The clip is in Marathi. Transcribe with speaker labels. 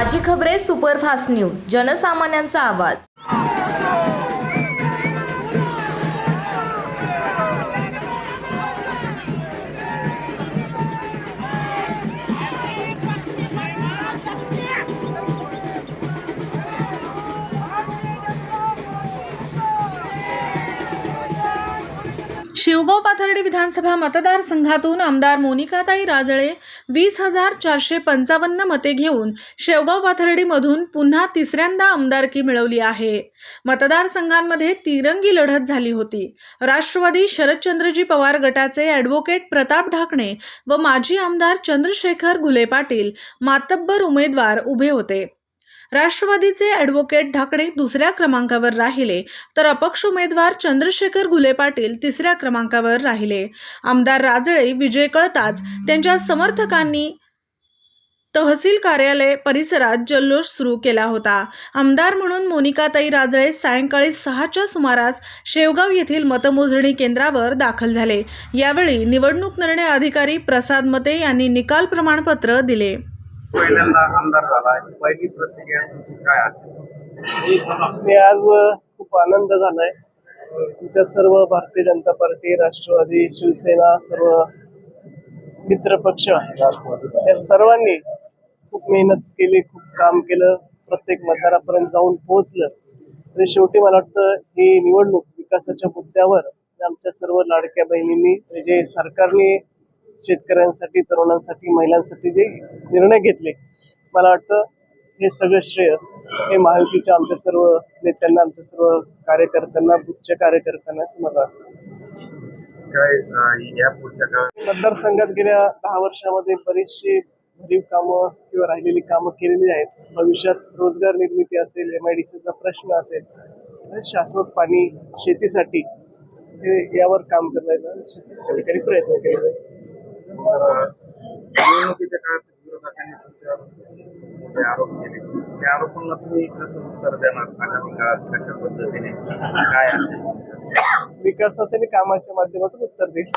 Speaker 1: ताजी खबरे सुपरफास्ट न्यूज जनसामान्यांचा आवाज.
Speaker 2: शिवगाव पाथर्डी विधानसभा मतदारसंघातून आमदार मोनिकाताई राजळे वीस हजार चारशे पंचावन्न मते घेऊन शेवगाव पाथर्डीमधून पुन्हा तिसऱ्यांदा आमदारकी मिळवली आहे. मतदारसंघांमध्ये तिरंगी लढत झाली होती. राष्ट्रवादी शरदचंद्रजी पवार गटाचे ॲडव्होकेट प्रताप ढाकणे व माजी आमदार चंद्रशेखर घुले पाटील मातब्बर उमेदवार उभे होते. राष्ट्रवादीचे ॲडव्होकेट ढाकणे दुसऱ्या क्रमांकावर राहिले तर अपक्ष उमेदवार चंद्रशेखर घुले पाटील तिसऱ्या क्रमांकावर राहिले. आमदार राजळे विजय कळताच त्यांच्या समर्थकांनी तहसील कार्यालय परिसरात जल्लोष सुरू केला होता. आमदार म्हणून मोनिकाताई राजळे सायंकाळी सहाच्या सुमारास शेवगाव येथील मतमोजणी केंद्रावर दाखल झाले. यावेळी निवडणूक निर्णय अधिकारी प्रसाद मते यांनी निकाल प्रमाणपत्र दिले.
Speaker 3: पहिल्यांदा आमदार झाला पहिली प्रतिक्रिया तुमची काय आहे
Speaker 4: मी आज खूप आनंद झालाय. तुमच्या सर्व भारतीय जनता पार्टी राष्ट्रवादी शिवसेना सर्व मित्र पक्ष या सर्वांनी खूप मेहनत केली खूप काम केलं प्रत्येक मतदारापर्यंत जाऊन पोहोचलं. आणि शेवटी मला वाटतं ही निवडणूक विकासाच्या मुद्द्यावर आमच्या सर्व लाडक्या बहिणींनी म्हणजे जे सरकारने शेतकऱ्यांसाठी तरुणांसाठी महिलांसाठी जे निर्णय घेतले मला वाटतं हे सगळं श्रेय हे महायुतीच्या आमच्या सर्व नेत्यांना आमच्या सर्व कार्यकर्त्यांना बुथच्या कार्यकर्त्यांना असं मला वाटतं. मतदारसंघात गेल्या दहा वर्षामध्ये बरीचशी भरीव कामं किंवा राहिलेली कामं केलेली आहेत. भविष्यात रोजगार निर्मिती असेल एम आय डी सीचा प्रश्न असेल शाश्वत पाणी शेतीसाठी हे यावर काम करायला ठिकाणी प्रयत्न केले जाईल
Speaker 3: निवडणुकीच्या काळात विरोधकांनी तुमच्यावर आरोप केले. त्या आरोपांना तुम्ही कसं उत्तर देणार आगामी काळात? कशा पद्धतीने? काय असेल?
Speaker 4: विकासाच्या आणि कामाच्या माध्यमातून उत्तर देईल.